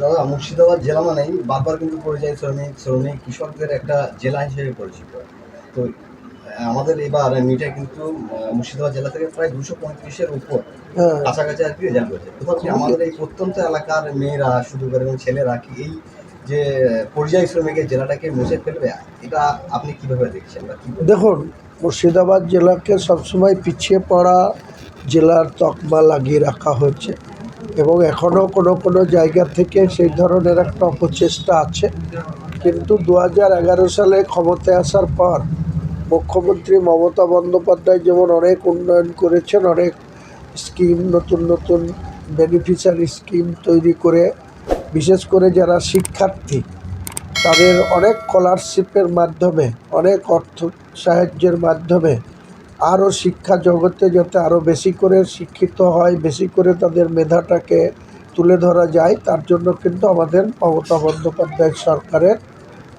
দাদা মুর্শিদাবাদ জেলা মানেই বারবার কিন্তু পরিযায়ী শ্রমিক শ্রমিক কৃষকদের একটা জেলা হিসেবে পরিচিত। তো আমাদের এবার নিটে কিন্তু মুর্শিদাবাদ জেলা থেকে প্রায় দুশো পঁয়ত্রিশের উপর হ্যাঁ। কাছাকাছি আর কি রেজাল্ট করেছে কোথাও কি আমাদের এই প্রত্যন্ত এলাকার মেয়েরা শুধু করে এবং ছেলেরা কি এই যে পরিযায়ী শ্রমিকের জেলাটাকে মুছে ফেলবে? এটা আপনি কীভাবে দেখছেন দেখুন মুর্শিদাবাদ জেলাকে সবসময় পিছিয়ে পড়া জেলার তকমা লাগিয়ে রাখা হয়েছে। এবং এখনও কোনো কোনো জায়গা থেকে সেই ধরনের একটা অপচেষ্টা আছে। কিন্তু দু হাজার এগারো সালে ক্ষমতায় আসার পর মুখ্যমন্ত্রী মমতা বন্দ্যোপাধ্যায় যেমন অনেক উন্নয়ন করেছেন, অনেক স্কিম, নতুন নতুন বেনিফিশিয়ারি স্কিম তৈরি করে, বিশেষ করে যারা শিক্ষার্থী, তাদের অনেক স্কলারশিপের মাধ্যমে, অনেক অর্থ সাহায্যের মাধ্যমে আরও শিক্ষা জগতে যাতে আরও বেশি করে শিক্ষিত হয়, বেশি করে তাদের মেধাটাকে তুলে ধরা যায়, তার জন্য কিন্তু আমাদের মমতা বন্দ্যোপাধ্যায় সরকারের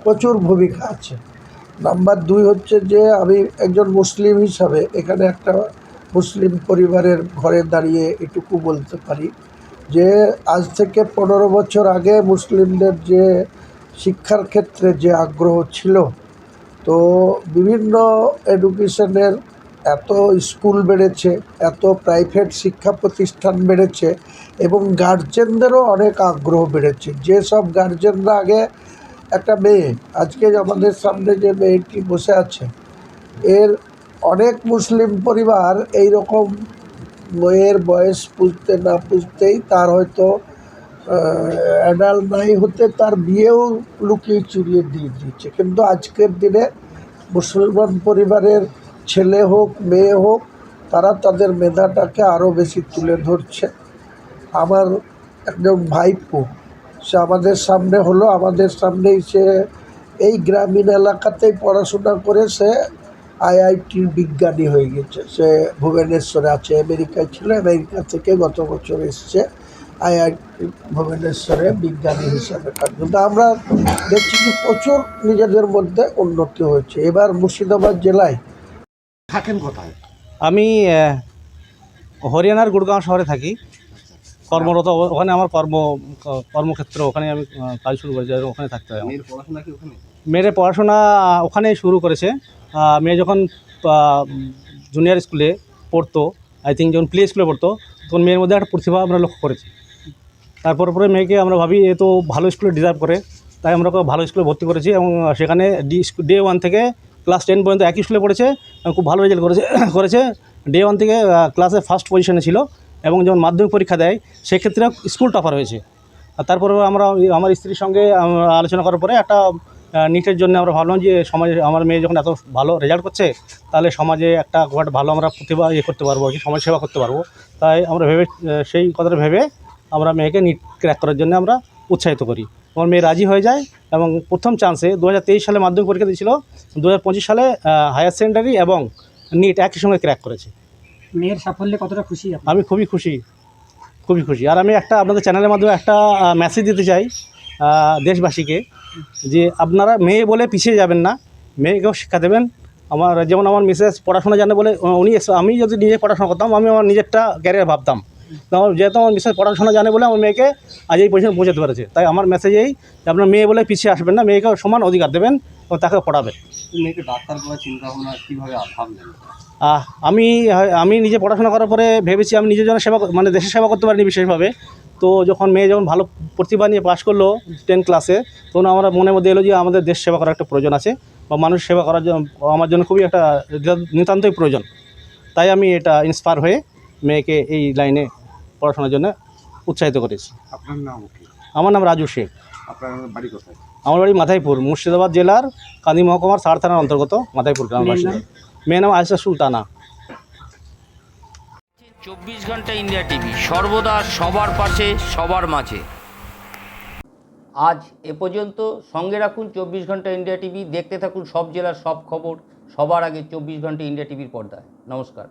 প্রচুর ভূমিকা আছে। নাম্বার দুই হচ্ছে যে, আমি একজন মুসলিম হিসাবে এখানে একটা মুসলিম পরিবারের ঘরে দাঁড়িয়ে এটুকু বলতে পারি যে, আজ থেকে পনেরো বছর আগে মুসলিমদের যে শিক্ষার ক্ষেত্রে যে আগ্রহ ছিল, তো বিভিন্ন এডুকেশনের এত স্কুল বেড়েছে, এত প্রাইভেট শিক্ষা প্রতিষ্ঠান বেড়েছে এবং গার্জেনদেরও অনেক আগ্রহ বেড়েছে। যেসব গার্জেনরা আগে একটা মেয়ে, আজকে আমাদের সামনে যে মেয়েটি বসে আছে, এর অনেক মুসলিম পরিবার এই রকম মেয়ের বয়স পুষতে না পুষতেই তার হয়তো অ্যাডাল্ট নাই হতে তার বিয়েও লুকিয়ে চুরিয়ে দিয়ে দিচ্ছে কিন্তু আজকের দিনে মুসলমান পরিবারের ছেলে হোক, মেয়ে হোক, তারা তাদের মেধাটাকে আরও বেশি তুলে ধরছে। আমার একজন ভাইপো, সে আমাদের সামনে হলো, আমাদের সামনেই সে এই গ্রামীণ এলাকাতেই পড়াশোনা করে সে আইআইটির বিজ্ঞানী হয়ে গেছে। সে ভুবনেশ্বরে আছে, আমেরিকায় ছিল, আমেরিকা থেকে গত বছর এসছে আইআইটি ভুবনেশ্বরে বিজ্ঞানী হিসাবে কাজ কিন্তু আমরা দেখছি যে প্রচুর নিজেদের মধ্যে উন্নতি হয়েছে। এবার মুর্শিদাবাদ জেলায় থাকেন কোথায়? আমি হরিয়ানার গুড়গাঁও শহরে থাকি। কর্মরত ওখানে আমার কর্ম কর্মক্ষেত্র ওখানে আমি কাজ শুরু করেছি ওখানে থাকতে হয়। মেয়ের পড়াশোনা ওখানে? ওখানেই শুরু করেছে। মেয়ে যখন জুনিয়র স্কুলে পড়তো আই থিঙ্ক যখন প্লে স্কুলে পড়তো তখন মেয়ের মধ্যে একটা প্রতিভা আমরা লক্ষ্য করেছি। তারপর পরে মেয়েকে আমরা ভাবি এ তো ভালো স্কুলে ডিজার্ভ করে তাই আমরা ভালো স্কুলে ভর্তি করেছি এবং সেখানে ডি ডে ওয়ান থেকে ক্লাস টেন পর্যন্ত একই স্কুলে পড়েছে খুব ভালো রেজাল্ট করেছে করেছে। ডে ওয়ান থেকে ক্লাসে ফার্স্ট পজিশনে ছিল এবং যখন মাধ্যমিক পরীক্ষা দেয়, সেক্ষেত্রে স্কুল টপার হয়েছে। তারপরে আমরা আমার স্ত্রীর সঙ্গে আলোচনা করার পরে একটা নিটের জন্য আমরা ভাবলাম যে সমাজে আমার মেয়ে যখন এত ভালো রেজাল্ট করছে, তাহলে সমাজে একটা খুব ভালো আমরা প্রতিভা ইয়ে করতে পারব কি সমাজ সেবা করতে পারব। তাই আমরা ভেবে সেই কথাটা ভেবে আমরা মেয়েকে নিট ক্র্যাক করার জন্য আমরা উৎসাহিত করি। আমার মেয়ে রাজি হয়ে যায় এবং প্রথম চান্সে দু হাজার তেইশ সালে মাধ্যমিক পরীক্ষা দিয়েছিল দু সালে হায়ার সেকেন্ডারি এবং নিট একই সঙ্গে ক্র্যাক করেছে। মেয়ের সাফল্যে কতটা খুশি আমি খুবই খুশি খুবই খুশি। আর আমি একটা আপনাদের চ্যানেলের মাধ্যমে একটা মেসেজ দিতে চাই দেশবাসীকে যে আপনারা মেয়ে বলে পিছিয়ে যাবেন না মেয়েকেও শিক্ষা দেবেন। আমার যেমন আমার মিসেস পড়াশোনা জানে বলে উনি আমি যদি নিজে পড়াশোনা করতাম আমি আমার নিজেরটা ক্যারিয়ার ভাবতাম। আমার যেহেতু আমার মিসেস পড়াশোনা জানে বলে আমার মেয়েকে আজ এই পজিশনে পৌঁছাতে পেরেছে। তাই আমার মেসেজ এই যে আপনার মেয়ে বলে পিছিয়ে আসবেন না মেয়েকেও সমান অধিকার দেবেন এবং তাকে পড়াবেন। মেয়েকে ডাক্তার করার চিন্তা ভাবনা কীভাবে ভাবলেন আহ, আমি আমি নিজে পড়াশোনা করার পরে ভেবেছি আমি নিজের জন্য সেবা মানে দেশের সেবা করতে পারিনি বিশেষভাবে। তো যখন মেয়ে যখন ভালো প্রতিভা নিয়ে পাশ করল টেন ক্লাসে তখন আমার মনের মধ্যে এলো যে আমাদের দেশ সেবা করার একটা প্রয়োজন আছে বা মানুষ সেবা করার জন্য আমার জন্য খুবই একটা নিতান্তই প্রয়োজন। তাই আমি এটা ইন্সপায়ার হয়ে মেয়েকে এই লাইনে পড়াশোনার জন্য উৎসাহিত করেছি। আপনার নাম আমার নাম রাজু শেখ। আপনার বাড়ি কোথায়? আমার বাড়ি মাথাইপুর মুর্শিদাবাদ জেলার কান্দি মহকুমার সার থানার অন্তর্গত মাথাইপুর গ্রাম মেয়ের নাম? মেয়ের নাম আয়সা সুলতানা। চব্বিশ ঘণ্টা ইন্ডিয়া টিভি সর্বদা সবার পাশে সবার মাঝে। আজ এ পর্যন্ত সঙ্গে রাখুন চব্বিশ ঘণ্টা ইন্ডিয়া টিভি দেখতে থাকুন সব জেলার সব খবর সবার আগে চব্বিশ ঘণ্টা ইন্ডিয়া টিভির পর্দায়। নমস্কার।